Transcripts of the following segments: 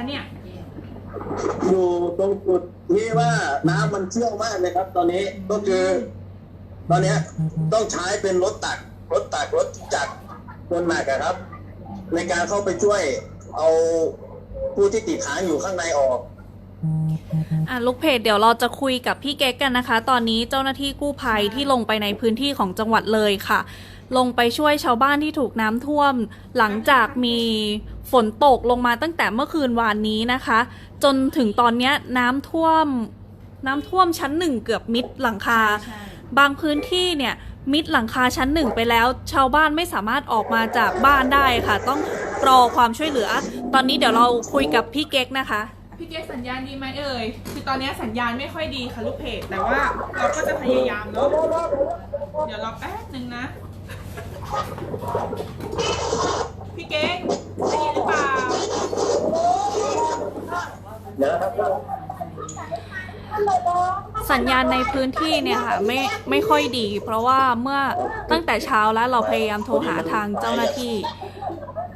คะเนี่ย อยู่ตรงจุดที่ว่าน้ำมันเชี่ยวมากเลยครับ ตอนนี้ก็คือ ตอนเนี้ยต้องใช้เป็นรถตักรถตักรถจักรคนหนักอะครับ ในการเข้าไปช่วยเอาผู้ที่ติดค้างอยู่ข้างในออก อะลูกเพจเดี๋ยวเราจะคุยกับพี่เก๊กกันนะคะ ตอนนี้เจ้าหน้าที่กู้ภัยที่ลงไปในพื้นที่ของจังหวัดเลยค่ะ ลงไปช่วยชาวบ้านที่ถูกน้ำท่วม หลังจากมี ฝนตกลงมาตั้งแต่เมื่อคืนวานนี้นะคะ จนถึงตอนเนี้ยน้ำท่วมน้ำท่วมชั้นหนึ่งเกือบมิดหลังคา บางพื้นที่เนี่ยมิดหลังคาชั้นหนึ่งไปแล้ว ชาวบ้านไม่สามารถออกมาจากบ้านได้ค่ะ ต้องรอความช่วยเหลือ ตอนนี้เดี๋ยวเราคุยกับพี่เก๊กนะคะ พี่เก๊กสัญญาณดีไหมเอ่ย คือตอนนี้สัญญาณไม่ค่อยดีค่ะลูกเพจ แต่ว่าเราก็จะพยายามเนาะ เดี๋ยวรอแป๊บหนึ่งนะ พี่เก๊ก สัญญาณในพื้นที่เนี่ยค่ะไม่ไม่ค่อยดี เพราะว่าเมื่อตั้งแต่เช้าแล้วเราพยายามโทรหาทางเจ้าหน้าที่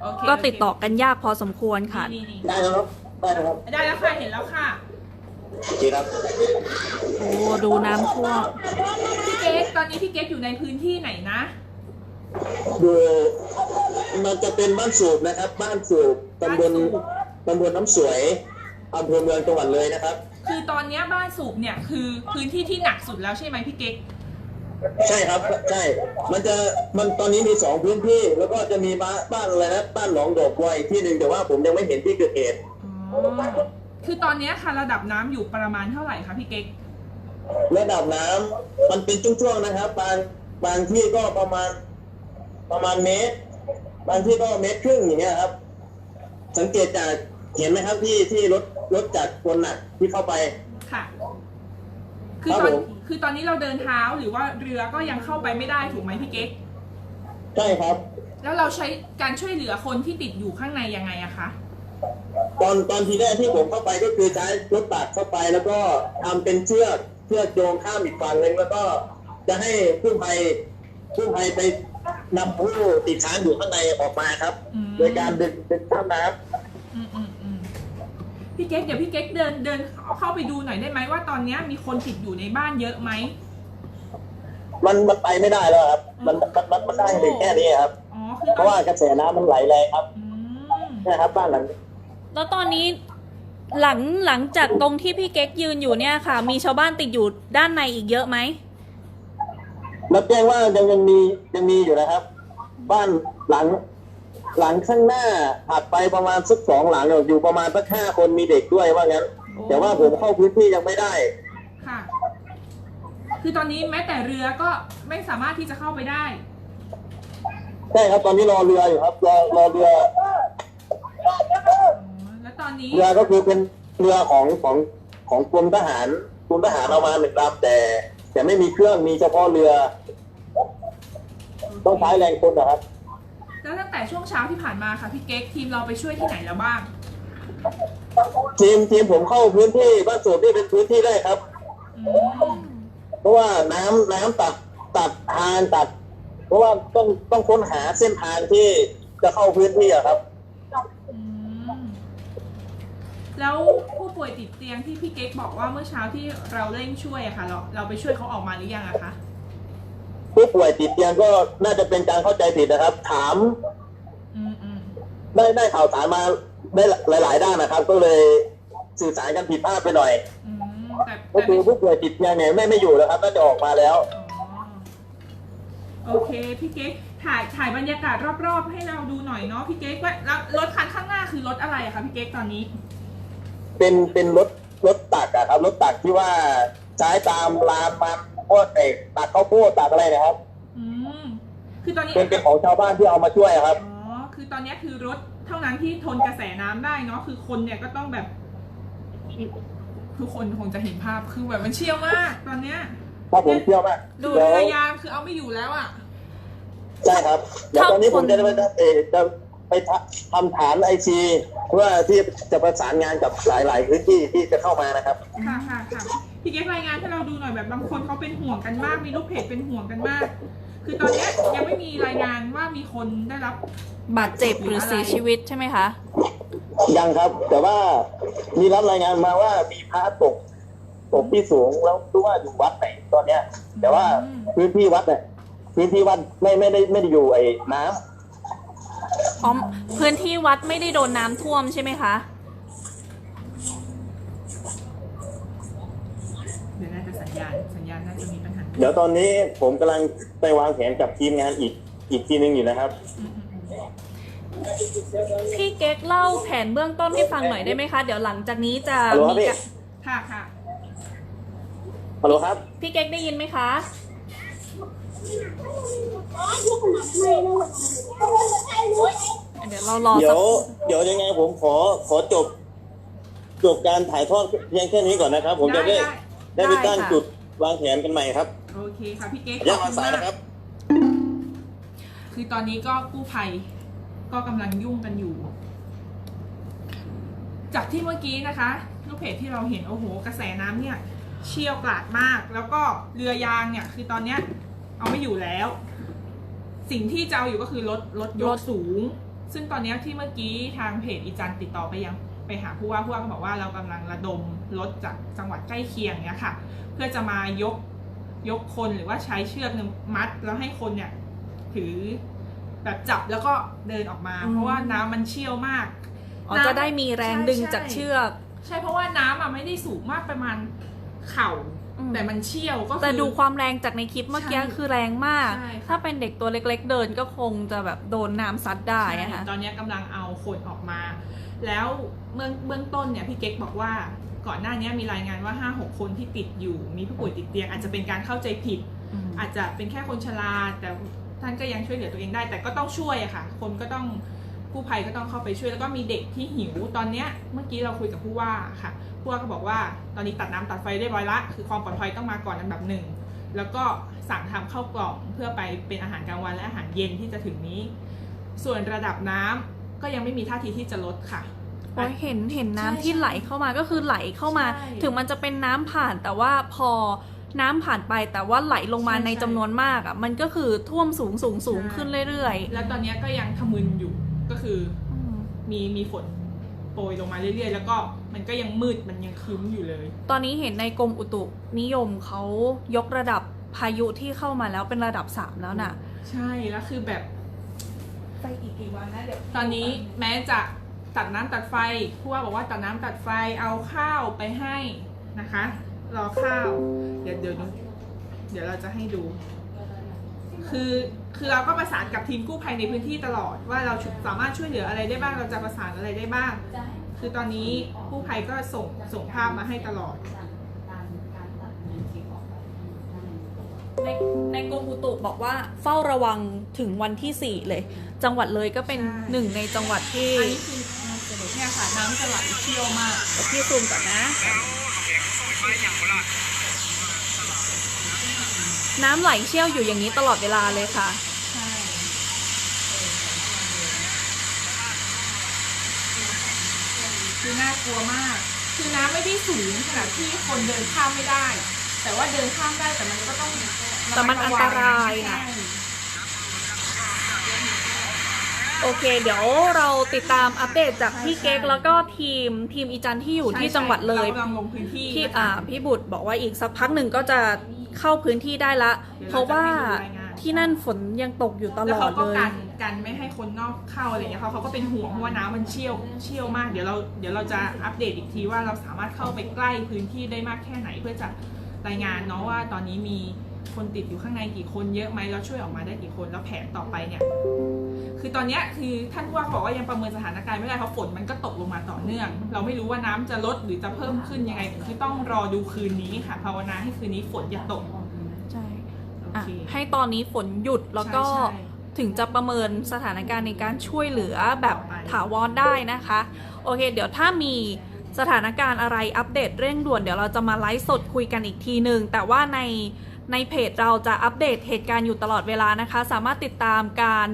โอเคก็ติดต่อกันยากพอสมควรค่ะนี่นี่ได้แล้วครับได้แล้วครับได้แล้วค่ะ เห็นแล้วค่ะโอเคครับโอ้ดูน้ำท่วมพี่เก๊กตอนนี้พี่เก๊กอยู่ในพื้นที่ไหนนะอยู่มันจะเป็นบ้านสูบนะครับ บ้านสูบตำบลตำบลน้ำสวย อำเภอเมืองจังหวัดเลยนะครับ คือตอนเนี้ยบ้านสูบเนี่ยคือพื้นที่ที่หนักสุดแล้วใช่ไหมพี่เก๊กใช่ครับใช่ มันจะมันตอนนี้มีสองพื้นที่ แล้วก็จะมีบ้านบ้านอะไรนะบ้านหนองดอกบัวอีกที่หนึ่งแต่ว่าผมยังไม่เห็นที่เกิดเหตุอ๋อคือตอนเนี้ยค่ะระดับน้ำอยู่ประมาณเท่าไหร่คะพี่เก๊กระดับน้ำมันเป็นช่วงๆนะครับ บางบางที่ก็ประมาณประมาณเมตร บางที่ก็เมตรครึ่งอย่างเงี้ยครับ สังเกตจากเห็นไหมครับที่ที่รถ รถจักรคนหนักที่เข้าไป ค่ะ คือครับตอนผม คือตอนนี้เราเดินเท้าหรือว่าเรือก็ยังเข้าไปไม่ได้ถูกไหมพี่เก๊ก ใช่ครับ แล้วเราใช้การช่วยเหลือคนที่ติดอยู่ข้างในยังไงอะคะ ตอนตอนทีแรกที่ผมเข้าไปก็คือใช้รถตักเข้าไป แล้วก็ทำเป็นเชือกเชือกโยงข้ามอีกฝั่งหนึ่งแล้วก็จะให้กู้ภัยกู้ภัยไปนำผู้ติดค้างอยู่ข้างในออกมาครับ อืม โดยการดึงดึงข้ามน้ำอืมอืมอืม พี่เก๊กเดี๋ยวพี่เก๊กเดินเดินเข้าไปดูหน่อยได้ไหมว่าตอนเนี้ยมีคนติดอยู่ในบ้านเยอะไหมมันมันไปไม่ได้แล้วครับ มันมันมันมันได้ถึงแค่นี้ครับ อ๋อคือเพตอราะนว่ากระแสน้ำมันไหลแรงครับอืมนะครับ บ้านหลังนี้แล้วตอนนี้หลังหลังจากตรงที่พี่เก๊กยืนอยู่เนี่ยค่ะ มีชาวบ้านติดอยู่ด้านในอีกเยอะไหมรับแจ้งว่ายังยังมียังมีอยู่นะครับ บ้านหลัง หลังข้างหน้าถัดไปประมาณสักสองหลังเนี่ยอยู่ประมาณสักห้าคนมีเด็กด้วยว่างั้นแต่ว่าผมเข้าพื้นที่ยังไม่ได้ ค่ะ คือตอนนี้แม้แต่เรือก็ไม่สามารถที่จะเข้าไปได้ ใช่ครับตอนนี้รอเรืออยู่ครับรอรอเรืออ๋อแล้วตอนนี้ เรือก็คือเป็นเรือของของของกรมทหารกรมทหารเอามาหนึ่งลำแต่แต่ไม่มีเครื่องมีเฉพาะเรือ ต้องใช้แรงคนนะครับ แล้วตั้งแต่ช่วงเช้าที่ผ่านมาค่ะพี่เก๊กทีมเราไปช่วยที่ไหนแล้วบ้าง ทีมทีมผมเข้าพื้นที่บ้านสูบนี่เป็นพื้นที่แรกครับ อืมเพราะว่าน้ำน้ำตัดตัดทางตัด เพราะว่าต้องต้องค้นหาเส้นทางที่จะเข้าพื้นที่อะครับ อืมแล้วผู้ป่วยติดเตียงที่พี่เก๊กบอกว่าเมื่อเช้าที่เราเร่งช่วยอะค่ะ เราเราไปช่วยเขาออกมาหรือยังอะคะ ผู้ป่วยติดเตียงก็น่าจะเป็นการเข้าใจผิดนะครับ ถามอืมอืมได้ได้ข่าวสารมาได้หลาย ๆ ด้านนะครับ ก็เลยสื่อสารกันผิดพลาดไปหน่อยอืมแต่ก็แต่คือไม่ผู้ป่วยติดเตียงเนี่ยไม่ไม่อยู่แล้วครับน่าจะออกมาแล้วอ๋อโอเคพี่เก๊กถ่ายถ่ายบรรยากาศรอบ ๆ ให้เราดูหน่อยเนาะพี่เก๊กว่าแล้วรถคันข้างหน้าคือรถอะไรอะคะพี่เก๊กตอนนี้ เป็นเป็นรถรถตักอะครับรถตักที่ว่าใช้ตามลานมัน โคตรเอกตักข้าวโพดตักอะไรนะครับ อืมคือตอนนี้เป็นเป็นของชาวบ้านที่เอามาช่วยอะครับ อ๋อ คือตอนเนี้ยคือรถเท่านั้นที่ทนกระแสน้ำได้เนาะ คือคนเนี่ยก็ต้องแบบ ทุกคนคงจะเห็นภาพ คือแบบมันเชี่ยวมาก ตอนเนี้ยถ้าผมเชื่อมากดูแล้วเรือยางคือเอาไม่อยู่แล้วอะ ใช่ครับเดี๋ยวตอนนี้ผมจะไปเออจะไปทำฐานไอซีเพื่อที่จะประสานงานกับหลาย ๆ พื้นที่ที่จะเข้ามานะครับ ค่ะค่ะค่ะ พี่เก๊กรายงานให้เราดูหน่อยแบบบางคนเขาเป็นห่วงกันมาก มีลูกเพจเป็นห่วงกันมาก คือตอนเนี้ยยังไม่มีรายงานว่ามีคนได้รับบาดเจ็บหรือเสียชีวิตใช่ไหมคะยังครับ แต่ว่ามีรับรายงานมาว่ามีพระตกตกที่สูงแล้วรู้ว่าอยู่วัดไหนตอนเนี้ย แต่ว่าอืมพื้นที่วัดเนี่ยพื้นที่วัดไม่ไม่ได้ไม่ได้อยู่ไอ้น้ำอ๋อพื้นที่วัดไม่ได้โดนน้ำท่วมใช่ไหมคะ เดี๋ยวน่าจะ สัญญาณสัญญาณน่าจะมีปัญหาเดี๋ยวตอนนี้ผมกำลังไปวางแผนกับทีมงานอีกอีกทีหนึงอยู่นะครับอืมอืมอืมพี่เก๊กเล่าแผนเบื้องต้นให้ฟังหน่อยได้ไหมคะ เดี๋ยวหลังจากนี้จะฮัลโหลมีครับพี่ การค่ะค่ะฮัลโหลครับ พี่เก๊กได้ยินไหมคะ เดี๋ยวเรารอเดี๋สัยกวเดี๋ยวยังไงผมขอขอจบ จบการถ่ายทอดเพียงแค่นี้ก่อนนะครับ ผมจะได้ได้ ไปตั้งจุดวางแผนกันใหม่ครับโอเคค่ะพี่เก๊กอย่าขมาอบสายณมกนะครับ คือตอนนี้ก็กู้ภัยก็กำลังยุ่งกันอยู่ จากที่เมื่อกี้นะคะ ลูกเพจที่เราเห็นโอ้โห กระแสน้ำเนี่ยเชี่ยวกราดมาก แล้วก็เรือยางเนี่ย คือตอนเนี้ยเอาไม่อยู่แล้ว สิ่งที่จะเอาอยู่ก็คือรถรถยรกถ สูง ซึ่งตอนเนี้ยที่เมื่อกี้ทางเพจอีจันติดต่อไปยัง ไปหาผู้ว่าผู้ว่าก็บอกว่าเรากำลังระดมรถจากจังหวัดใกล้เคียงเนี่ยค่ะ เพื่อจะมายกยกคนหรือว่าใช้เชือกเนี่ยมัดแล้วให้คนเนี่ยถือแบบจับแล้วก็เดินออกมาอืมเพราะว่าน้ำมันเชี่ยวมากอ๋อน้ำจะได้มีแรงใช่ดึงใช่จากเชือก ใช่เพราะว่าน้ำอะไม่ได้สูงมากประมาณเข่าอืมแต่มันเชี่ยวก็คือแต่ดูความแรงจากในคลิปเมื่อกี้ใช่คือแรงมากใช่ค่ะถ้าเป็นเด็กตัวเล็กๆเดินก็คงจะแบบโดนน้ำซัดได้อะค่ะใช่ตอนนี้กำลังเอาคนออกมา แล้วเบื้องเบื้องต้นเนี่ยพี่เก๊กบอกว่าก่อนหน้านี้มีรายงานว่า 5 6 คนที่ติดอยู่ มีผู้ป่วยติดเตียง อาจจะเป็นการเข้าใจผิด อาจจะเป็นแค่คนชราแต่ท่านก็ยังช่วยเหลือตัวเองได้ แต่ก็ต้องช่วยอะค่ะ คนก็ต้องกู้ภัยก็ต้องเข้าไปช่วย แล้วก็มีเด็กที่หิว ตอนเนี้ยเมื่อกี้เราคุยกับผู้ว่าค่ะ ผู้ว่าก็บอกว่าตอนนี้ตัดน้ำตัดไฟเรียบร้อยละ คือความปลอดภัยต้องมาก่อนอันดับหนึ่ง แล้วก็สั่งทำข้าวกล่องเพื่อไปเป็นอาหารกลางวันและอาหารเย็นที่จะถึงนี้ ส่วนระดับน้ำ ก็ยังไม่มีท่าทีที่จะลดค่ะโอ้ยเห็นเห็นน้ำใช่ที่ใช่ไหลเข้ามาก็คือไหลเข้ามาใช่ถึงมันจะเป็นน้ำผ่านแต่ว่าพอน้ำผ่านไปแต่ว่าไหลลงมาใช่ในใช่จำนวนมากอะมันก็คือท่วมสูงสูงสูงใช่ขึ้นเรื่อยแล้วตอนเนี้ยก็ยังทะมึนอยู่ก็คือๆอืมมีมีฝนโปรยลงมาเรื่อยๆ แล้วก็มันก็ยังมืดมันยังครึ้มอยู่เลย ตอนนี้เห็นในกรมอุตุนิยมเขายกระดับพายุที่เข้ามาแล้วเป็นระดับ 3 แล้วน่ะ ใช่แล้วคือแบบ ไปอีกกี่วันนะเดี๋ยวตอนนี้แม้จะตัดน้ำตัดไฟผู้ว่าบอกว่าตัดน้ำตัดไฟเอาข้าวไปให้นะคะ รอข้าว เดี๋ยวเดี๋ยวเดี๋ยวเราจะให้ดู คือคือเราก็ประสานกับทีมกู้ภัยในพื้นที่ตลอดว่าเราสามารถช่วยเหลืออะไรได้บ้าง เราจะประสานอะไรได้บ้าง คือตอนนี้กู้ภัยก็ส่งส่งภาพมาให้ตลอด ในในกรม อุตุบอกว่าเฝ้าระวังถึงวันที่ 4 เลย จังหวัดเลยก็เป็นใช่หนึ่งในจังหวัดที่อันนี้คือเนี่ยค่ะน้ำจะไหลเชี่ยวมากเดี๋ยวพี่ซูมก่อนนะ น้ำไหลเชี่ยวอยู่อย่างนี้ตลอดเวลาเลยค่ะ ใช่คือน่ากลัวมาก คือน้ำไม่ได้สูงขนาดที่คนเดินข้ามไม่ได้ แต่ว่าเดินข้ามได้แต่มันก็ต้องแต่มันอันตรายนะใช่โอเค เดี๋ยวเราติดตามอัปเดตจากพี่เก๊กแล้วก็ทีมทีมอีจันที่อยู่ที่จังหวัดเลยรากำลังลงพื้นที่พี่นะคะอ่าพี่บุตรบอกว่าอีกสักพักหนึ่งก็จะเข้าพื้นที่ได้ละเดี๋ยวเพราะว่าเราจะให้ดูรายงานที่นั่นฝนยังตกอยู่ตลแล้วอเขาดก็เลยกันกันไม่ให้คนนอกเข้าอะไรอย่างเงี้ยเขาเขาก็เป็นห่วงเพราะว่าน้ำมันเชี่ยวเชี่ยวมาก เดี๋ยวเราเดี๋ยวเราจะอัปเดตอีกทีว่าเราสามารถเข้าไปใกล้พื้นที่ได้มากแค่ไหนเพื่อจะ รายงานเนาะว่าตอนนี้มีคนติดอยู่ข้างในกี่คนเยอะไหมแล้วช่วยออกมาได้กี่คนแล้วแผนต่อไปเนี่ยคือตอนเนี้ยคือท่านผู้ว่าบอกว่ายังประเมินสถานการณ์ไม่ได้เพราะฝนมันก็ตกลงมาต่อเนื่อง เราไม่รู้ว่าน้ำจะลดหรือจะเพิ่มขึ้นยังไงคือต้องรอดูคืนนี้ค่ะภาวนาให้คืนนี้ฝนอย่าตกใช่โออะเคให้ตอนนี้ฝนหยุดแล้วก็ใช่ใช่ถึงจะประเมินสถานการณ์ในการช่วยเหลือแบบต่อไปถาวรได้นะคะ โอเค เดี๋ยวถ้ามี สถานการณ์อะไรอัปเดตเร่งด่วนเดี๋ยวเราจะมาไลฟ์สดคุยกันอีกทีหนึ่งแต่ว่าในในเพจเราจะอัปเดตเหตุการณ์อยู่ตลอดเวลานะคะ สามารถติดตามการ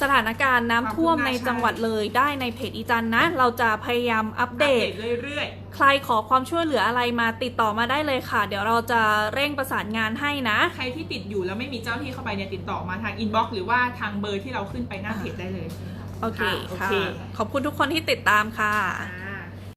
สถานการณ์น้ำท่วมในจังหวัดเลยได้ในเพจอีจันนะ เราจะพยายามอัปอัปเดเดตตเรื่อยๆ ใครขอความช่วยเหลืออะไรมาติดต่อมาได้เลยค่ะ เดี๋ยวเราจะเร่งประสานงานให้นะ ใครที่ติดอยู่แล้วไม่มีเจ้าหน้าที่เข้าไปเนี่ยติดต่อมาทางอินบ็อกซ์หรือว่าทางเบอร์ที่เราขึ้นไปหน้าเพจได้เลย โอเคค่ะโอค่ะเคขอบคุณทุกคนที่ติดตามค่ะอ่า